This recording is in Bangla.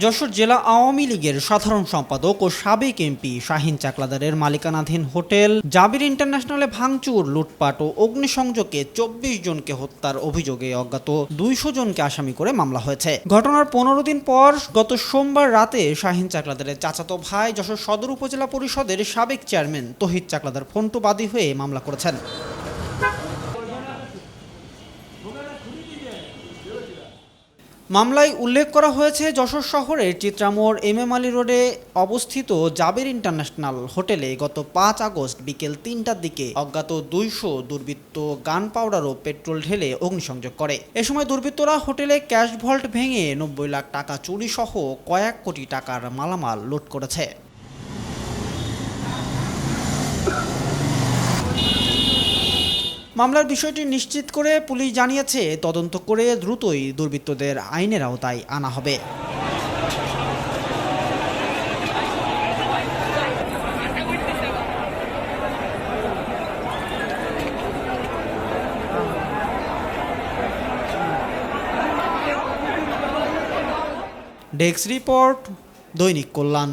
যশোর জেলা আওয়ামী লীগের সাধারণ সম্পাদক ও সাবেক এমপি শাহিন চাকলাদারের মালিকানাধীন হোটেল জাবির ইন্টারন্যাশনালে ভাঙচুর, লুটপাট ও অগ্নিসংযোগে চব্বিশ জনকে হত্যার অভিযোগে অজ্ঞাত দুইশো জনকে আসামি করে মামলা হয়েছে। ঘটনার পনেরো দিন পর গত সোমবার রাতে শাহিন চাকলাদারের চাচাতো ভাই যশোর সদর উপজেলা পরিষদের সাবেক চেয়ারম্যান তহিদ চাকলাদার ফন্টু বাদী হয়ে মামলা করেছেন। মামলায় উল্লেখ করা হয়েছে যশোর শহরের চিত্রামোড় এম এম আলী রোডে অবস্থিত জাবের ইন্টারন্যাশনাল হোটেলে গত পাঁচ আগস্ট বিকেল তিনটার দিকে অজ্ঞাত দুইশো দুর্বৃত্ত গান পাউডার ও পেট্রোল ঢেলে অগ্নিসংযোগ করে। এ সময় দুর্বৃত্তরা হোটেলে ক্যাশ ভল্ট ভেঙে নব্বই লাখ টাকা চুরি সহ কয়েক কোটি টাকার মালামাল লুট করেছে। মামলার বিষয়টি নিশ্চিত করে পুলিশ জানিয়েছে, তদন্ত করে দ্রুতই দুর্বৃত্তদের আইনের আওতায় আনা হবে। ডেস্ক রিপোর্ট, দৈনিক কল্যাণ।